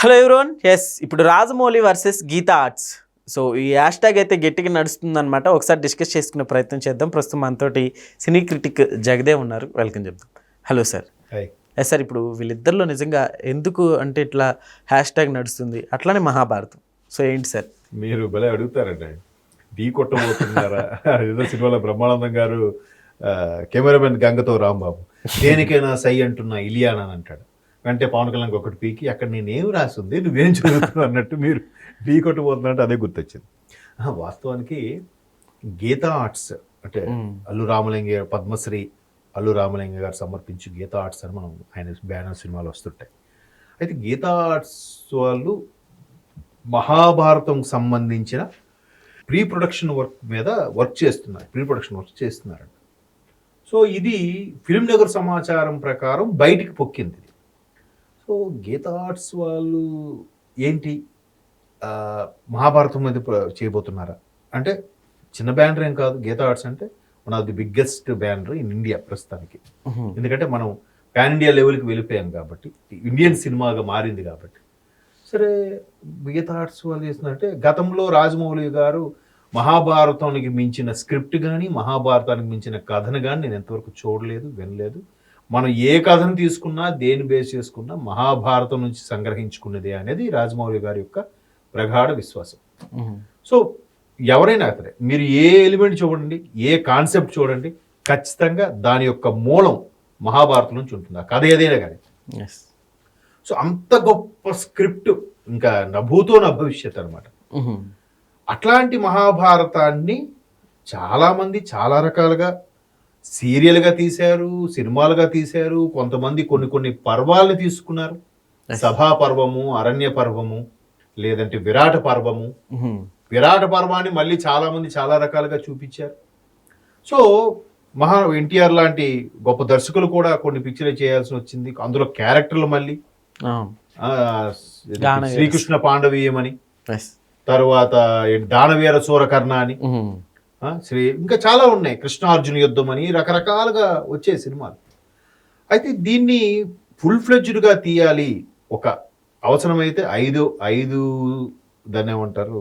Hello everyone yes ఇప్పుడు Rajamouli versus Geetha arts. So ఈ hash tag అయితే గట్టిగా నడుస్తుందన్నమాట. ఒకసారి డిస్కస్ చేసుకునే ప్రయత్నం చేద్దాం. ప్రస్తుతం మనతోటి సినీ క్రిటిక్ జగదేవ్ ఉన్నారు. వెల్కమ్ చెప్దాం. హలో సార్ ఎస్ సార్ ఇప్పుడు వీళ్ళిద్దరిలో నిజంగా ఎందుకు అంటే ఇట్లా హ్యాష్ ట్యాగ్ నడుస్తుంది? అట్లానే మహాభారతం. సో ఏంటి సార్ మీరు భలే అడుగుతారండి. ఢీ కొట్టబోతున్నారా? ఏదో సినిమాలో బ్రహ్మానందం గారు కెమెరామెన్ గంగతో రాంబాబు. దేనికైనా సై అంటున్నా ఇలియానా అని అంటాడు. అంటే పవన్ కళ్యాణ్ ఒకటి పీకి అక్కడ నేనేం రాసింది నువ్వేం చదువుతున్నావు అన్నట్టు మీరు ఢీ కొట్టబోతున్నట్టు అదే గుర్తొచ్చింది. వాస్తవానికి గీతా ఆర్ట్స్ అంటే అల్లు రామలింగ గారు పద్మశ్రీ అల్లు రామలింగ గారు సమర్పించి గీతా ఆర్ట్స్ అని మనం ఆయన బ్యానర్ సినిమాలు వస్తుంటాయి. అయితే గీతా ఆర్ట్స్ వాళ్ళు మహాభారతం సంబంధించిన ప్రీ ప్రొడక్షన్ వర్క్ మీద వర్క్ చేస్తున్నారు ప్రీ ప్రొడక్షన్ వర్క్ చేస్తున్నారంట. సో ఇది ఫిల్మ్ నగర్ సమాచారం ప్రకారం బయటికి పొక్కింది. సో గీతా ఆర్ట్స్ వాళ్ళు ఏంటి మహాభారతం మీద చేయబోతున్నారా? అంటే చిన్న బ్యానర్ ఏం కాదు గీతా ఆర్ట్స్ అంటే one of the biggest banner in India ప్రస్తుతానికి. ఎందుకంటే మనం పాన్ ఇండియా లెవెల్కి వెళ్ళిపోయాం కాబట్టి ఇండియన్ సినిమాగా మారింది కాబట్టి. సరే మిగతా ఆర్ట్స్ వాళ్ళు చేస్తున్నారంటే గతంలో రాజమౌళి గారు మహాభారతానికి మించిన స్క్రిప్ట్ కానీ మహాభారతానికి మించిన కథను కానీ నేను ఎంతవరకు చూడలేదు వినలేదు. మనం ఏ కథను తీసుకున్నా దేని బేస్ చేసుకున్నా మహాభారతం నుంచి సంగ్రహించుకున్నదే అనేది రాజమౌళి గారి యొక్క ప్రగాఢ విశ్వాసం. సో ఎవరైనా సరే మీరు ఏ ఎలిమెంట్ చూడండి ఏ కాన్సెప్ట్ చూడండి ఖచ్చితంగా దాని యొక్క మూలం మహాభారతం నుంచి ఉంటుంది. ఆ కథ ఏదైనా కానీ. సో అంత గొప్ప స్క్రిప్ట్ ఇంకా నభూతో నా భవిష్యత్ అనమాట అట్లాంటి మహాభారతాన్ని చాలామంది చాలా రకాలుగా సీరియల్గా తీశారు సినిమాలుగా తీశారు కొంతమంది కొన్ని కొన్ని పర్వాలని తీసుకున్నారు. సభా పర్వము అరణ్య పర్వము లేదంటే విరాట పర్వము. విరాట పర్వాన్ని మళ్ళీ చాలా మంది చాలా రకాలుగా చూపించారు. సో మహా ఎన్టీఆర్ లాంటి గొప్ప దర్శకులు కూడా కొన్ని పిక్చర్లు చేయాల్సి వచ్చింది. అందులో క్యారెక్టర్లు మళ్ళీ. శ్రీకృష్ణ పాండవీయం అని తర్వాత దానవీర సూరకర్ణ అని. శ్రీ ఇంకా చాలా ఉన్నాయి. కృష్ణార్జున యుద్ధం అని రకరకాలుగా వచ్చే సినిమాలు. అయితే దీన్ని ఫుల్ ఫ్లెడ్జ్డ్గా తీయాలి ఒక అవసరమైతే ఐదు ఐదు దాన్ని ఏమంటారు?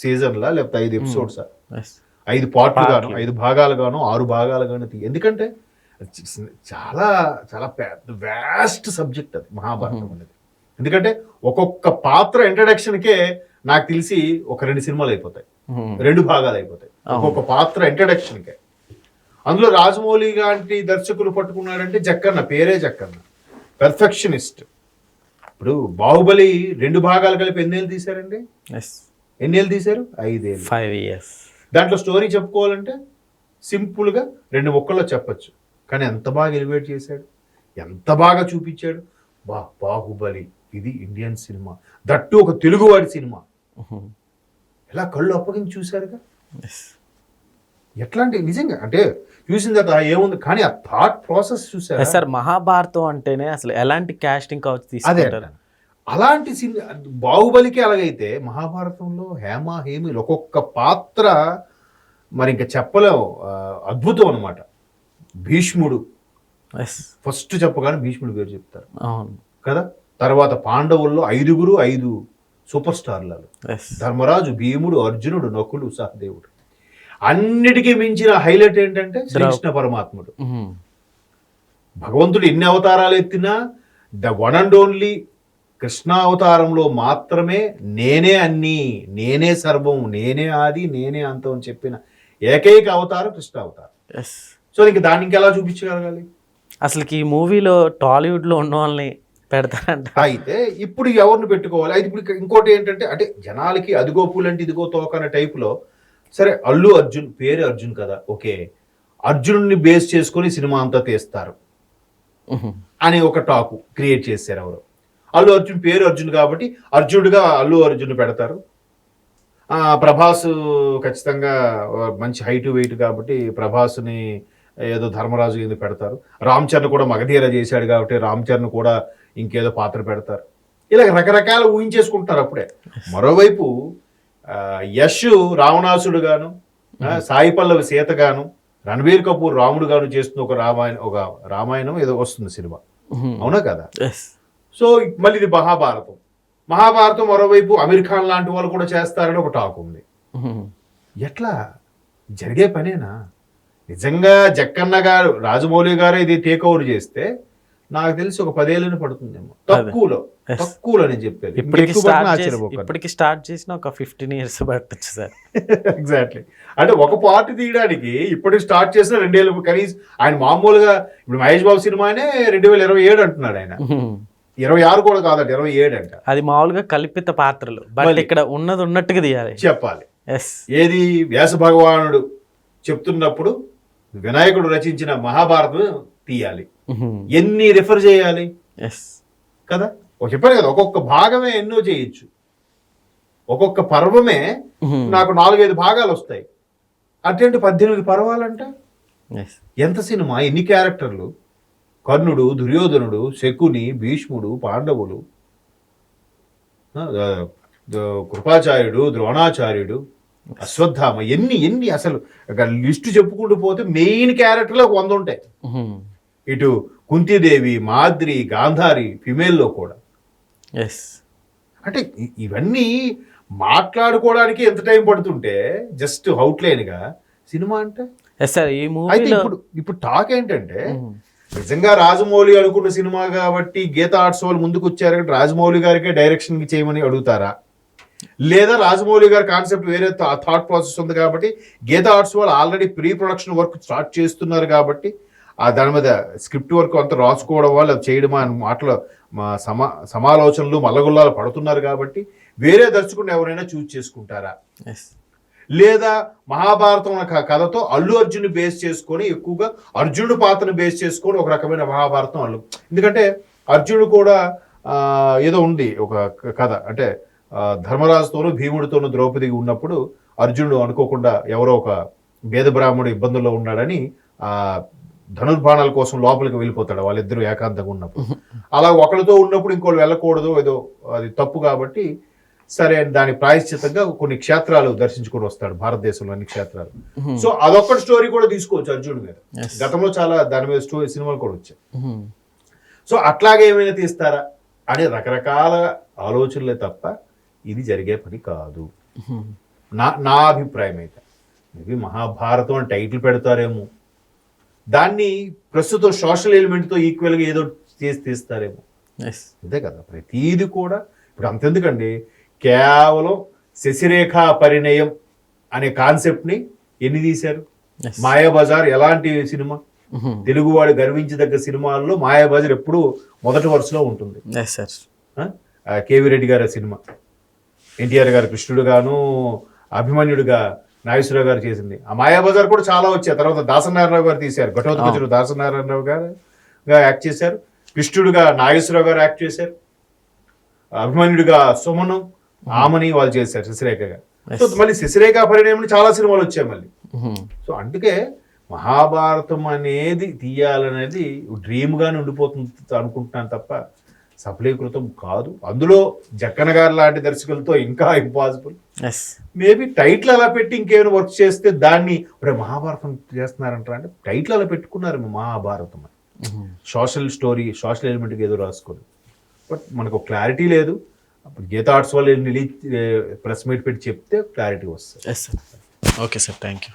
సీజన్లా లేకపోతే ఐదు ఎపిసోడ్సా ఎస్ ఐదు పార్ట్లు గాను పార్ట్లు. ఐదు భాగాలుగాను ఆరు భాగాలుగాను తీ ఎందుకంటే చాలా చాలా పెద్ద వ్యాస్ట్ సబ్జెక్ట్ అది మహాభారతం అనేది. ఎందుకంటే ఒక్కొక్క పాత్ర ఇంట్రడక్షన్కే నాకు తెలిసి ఒక రెండు సినిమాలు అయిపోతాయి. రెండు భాగాలు అయిపోతాయి. ఒక్కొక్క పాత్ర ఇంట్రడక్షన్కే అందులో రాజమౌళి లాంటి దర్శకులు పట్టుకున్నాడంటే జక్కన్న పేరే జక్కన్న. పెర్ఫెక్షనిస్ట్ ఇప్పుడు బాహుబలి రెండు భాగాలు కలిపి ఎన్నేళ్ళు తీశారండి? ఎన్నేళ్ళు తీశారు? ఐదేళ్ళు. ఫైవ్ ఇయర్స్ దాంట్లో స్టోరీ చెప్పుకోవాలంటే సింపుల్గా రెండు ముక్కల్లో చెప్పొచ్చు. కానీ ఎంత బాగా ఎలివేట్ చేశాడు? ఎంత బాగా చూపించాడు? బా బాహుబలి. ఇది ఇండియన్ సినిమా దట్టు ఒక తెలుగువాడి సినిమా ఎలా కళ్ళు అప్పగించి చూశారుగా? ఎట్లాంటి నిజంగా అంటే చూసిన తర్వాత "ఆ, ఏముంది? కానీ ఆ థాట్ ప్రాసెస్ చూసారు? సార్ మహాభారతం అంటేనే అసలు ఎలాంటి కాస్టింగ్ కావచ్చు తీసుకుంటారు. అలాంటి సినిమా బాహుబలికి అలాగైతే మహాభారతంలో హేమ హేమిలు ఒక్కొక్క పాత్ర మరి ఇంకా చెప్పలేం. ఆ, అద్భుతం అనమాట భీష్ముడు. ఎస్ ఫస్ట్ చెప్పగానే భీష్ముడు పేరు చెప్తారు. అవును. కదా? తర్వాత పాండవుల్లో ఐదుగురు ఐదు సూపర్ స్టార్లలో. ధర్మరాజు భీముడు అర్జునుడు నకులు సహదేవుడు. అన్నిటికీ మించిన హైలైట్ ఏంటంటే శ్రీకృష్ణ పరమాత్ముడు. భగవంతుడు ఎన్ని అవతారాలు ఎత్తినా the one and only Krishna అవతారంలో మాత్రమే నేనే అన్ని నేనే సర్వం నేనే ఆది నేనే అంతం అని చెప్పిన ఏకైక అవతారం కృష్ణ అవతారం. ఎస్ సో ఇంక దాన్ని ఇంకెలా చూపించగలగాలి? అసలుకి ఈ మూవీలో టాలీవుడ్లో ఉన్న వాళ్ళని పెడతారంట. అయితే ఇప్పుడు ఎవరిని పెట్టుకోవాలి? అయితే ఇప్పుడు ఇంకోటి ఏంటంటే అంటే జనాలకి అదిగో పూలంటే ఇదిగో తోక అనే టైపులో సరే అల్లు అర్జున్ పేరు అర్జున్ కదా ఓకే. అర్జునుడిని బేస్ చేసుకొని సినిమా అంతా తీస్తారు. అని ఒక టాకు క్రియేట్ చేశారు ఎవరు. అల్లు అర్జున్ పేరు అర్జున్ కాబట్టి అర్జునుడిగా అల్లు అర్జున్ పెడతారు. ప్రభాస్ ఖచ్చితంగా మంచి హైట్ వెయిట్ కాబట్టి ప్రభాస్ని ఏదో ధర్మరాజు కింద పెడతారు. రామ్ చరణ్ కూడా మగధీర చేశాడు కాబట్టి రామ్ చరణ్ కూడా ఇంకేదో పాత్ర పెడతారు. ఇలా రకరకాల ఊహించేసుకుంటారు అప్పుడే. మరోవైపు యష్ రావణాసుడు గాను సాయి పల్లవి సీత గాను రణబీర్ కపూర్ రాముడు గాను చేస్తున్న ఒక రామాయణం ఒక రామాయణం ఏదో వస్తుంది సినిమా. అవునా కదా? సో మళ్ళీ ఇది మహాభారతం. మహాభారతం మరోవైపు అమీర్ ఖాన్ లాంటి వాళ్ళు కూడా చేస్తారని ఒక టాక్ ఉంది. ఎట్లా? జరిగే పనేనా? నిజంగా జక్కన్న గారు రాజమౌళి గారు ఇది టేక్ ఓవర్ చేస్తే నాకు తెలిసి ఒక పదేళ్ళని పడుతుందేమో. తక్కువలో. తక్కువలో నేను చెప్పేది. ఇప్పటికి. ఇప్పటికి స్టార్ట్ చేసిన ఒక ఫిఫ్టీన్ ఇయర్స్ పట్టచ్చు సార్. ఎగ్జాక్ట్లీ అంటే ఒక పార్ట్ తీయడానికి ఇప్పటికి స్టార్ట్ చేసిన రెండేళ్ళు కనీసం ఆయన మామూలుగా ఇప్పుడు మహేష్ బాబు సినిమానే రెండు వేల ఇరవై ఏడు అంటున్నాడు ఆయన. ఇరవై ఆరు కూడా కాదంట ఇరవై ఏడు అంట. అది మామూలుగా కల్పిత పాత్రలు. బట్. ఇక్కడ ఉన్నది ఉన్నట్టుగా తీయాలి. చెప్పాలి. ఏది వ్యాస భగవానుడు చెప్తున్నప్పుడు వినాయకుడు రచించిన మహాభారతం తీయాలి. ఎన్ని రిఫర్ చేయాలి? కదా? ఒక చెప్పాను కదా ఒక్కొక్క భాగమే ఎన్నో చేయొచ్చు. ఒక్కొక్క పర్వమే నాకు నాలుగైదు భాగాలు వస్తాయి. అటువంటి పద్దెనిమిది పర్వాలంట? ఎంత సినిమా? ఎన్ని క్యారెక్టర్లు? కర్ణుడు దుర్యోధనుడు శకుని భీష్ముడు పాండవులు. కృపాచార్యుడు ద్రోణాచార్యుడు అశ్వత్థామ ఎన్ని ఎన్ని అసలు లిస్టు చెప్పుకుంటూ పోతే మెయిన్ క్యారెక్టర్లు వంద ఉంటాయి. ఇటు కుంతీదేవి మాద్రి గాంధారి ఫిమేల్లో కూడా. ఎస్ అంటే ఇవన్నీ మాట్లాడుకోవడానికి ఎంత టైం పడుతుంటే జస్ట్ అవుట్లైన్గా సినిమా అంటే? ఎస్ సార్ ఈ అయితే ఇప్పుడు ఇప్పుడు టాక్ ఏంటంటే నిజంగా రాజమౌళి అనుకున్న సినిమా కాబట్టి గీత ఆర్ట్స్ వాళ్ళు ముందుకు వచ్చారు కాబట్టి రాజమౌళి గారికే డైరెక్షన్ చేయమని అడుగుతారా? లేదా రాజమౌళి గారి కాన్సెప్ట్ వేరే థాట్ ప్రాసెస్ ఉంది కాబట్టి గీత ఆర్ట్స్ వాళ్ళు already pre production work start చేస్తున్నారు కాబట్టి ఆ దాని మీద స్క్రిప్ట్ వర్క్ అంతా రాసుకోవడం వల్ల చేయడం అని మాటలు మా సమా సమాలోచనలు మల్లగుల్లాలు పడుతున్నారు కాబట్టి వేరే దర్శకుడిని ఎవరైనా చూస్ చేసుకుంటారా? లేదా మహాభారతం కథతో అల్లు అర్జున్ బేస్ చేసుకొని ఎక్కువగా అర్జునుడు పాత్రను బేస్ చేసుకొని ఒక రకమైన మహాభారతం అల్లు. ఎందుకంటే అర్జునుడు కూడా ఏదో ఉంది ఒక కథ. అంటే ధర్మరాజుతోనూ భీముడితోనూ ద్రౌపది ఉన్నప్పుడు అర్జునుడు అనుకోకుండా ఎవరో ఒక భేద బ్రాహ్మణుడు ఇబ్బందుల్లో ఉన్నాడని ఆ ధనుర్బాణాల కోసం లోపలికి వెళ్ళిపోతాడు వాళ్ళిద్దరూ ఏకాంతంగా ఉన్నప్పుడు. అలా ఒకరితో ఉన్నప్పుడు ఇంకోళ్ళు వెళ్ళకూడదు ఏదో అది తప్పు కాబట్టి సరే దాని ప్రాయశ్చితంగా కొన్ని క్షేత్రాలు దర్శించుకొని వస్తాడు భారతదేశంలో అన్ని క్షేత్రాలు. సో అదొక్కటి స్టోరీ కూడా తీసుకోవచ్చు అర్జునుడి మీద. గతంలో చాలా దాని మీద స్టోరీ సినిమాలు కూడా వచ్చాయి. సో అట్లాగే ఏమైనా తీస్తారా? అనే రకరకాల ఆలోచనలే తప్ప ఇది జరిగే పని కాదు. నా నా అభిప్రాయం అయితే మేబీ మహాభారతం అని టైటిల్ పెడతారేమో. దాన్ని ప్రస్తుతం సోషల్ ఎలిమెంట్తో ఈక్వల్గా ఏదో చేసి తీస్తారేమో. అంతే కదా. ప్రతీది కూడా ఇప్పుడు అంతెందుకండి? కేవలం శశిరేఖ పరిణయం అనే కాన్సెప్ట్ని ఎన్ని తీశారు. మాయాబజార్ ఎలాంటి సినిమా? తెలుగువాడు గర్వించదగ్గ సినిమాల్లో మాయాబజార్ ఎప్పుడూ మొదటి వరుసలో ఉంటుంది. కేవీ రెడ్డి గారి సినిమా. ఎన్టీఆర్ గారు కృష్ణుడుగాను అభిమన్యుడుగా నాగేశ్వరరావు గారు చేసింది. ఆ మాయాబజార్ కూడా చాలా వచ్చాయి. తర్వాత దాసనారాయణరావు గారు తీశారు. ఘటోత్కచుడు దాసనారాయణరావు గారు యాక్ట్ చేశారు. కృష్ణుడుగా నాగేశ్వరరావు గారు యాక్ట్ చేశారు. అభిమన్యుడిగా సుమను ఆమని వాళ్ళు చేశారు శశిరేఖగా సో మళ్ళీ శశిరేఖ పరిణయం చాలా సినిమాలు వచ్చాయి మళ్ళీ. సో అందుకే మహాభారతం అనేది తీయాలనేది డ్రీమ్ గానే ఉండిపోతుంది అనుకుంటున్నాను తప్ప సఫలీకృతం కాదు. అందులో జక్కన గారు లాంటి దర్శకులతో ఇంకా ఇంపాసిబుల్ ఎస్ మేబీ టైటిల్ అలా పెట్టి ఇంకేమైనా వర్క్ చేస్తే దాన్ని ఇప్పుడు మహాభారతం చేస్తున్నారంటారా అంటే టైటిల్ అలా పెట్టుకున్నారు మహాభారతం అని. సోషల్ స్టోరీ సోషల్ ఎలిమెంట్కి ఏదో రాసుకొని. బట్ మనకు క్లారిటీ లేదు. గీత ఆర్ట్స్ వాళ్ళు ప్రెస్ మీట్ పెట్టి చెప్తే క్లారిటీ వస్తుంది. Yes sir okay sir thank you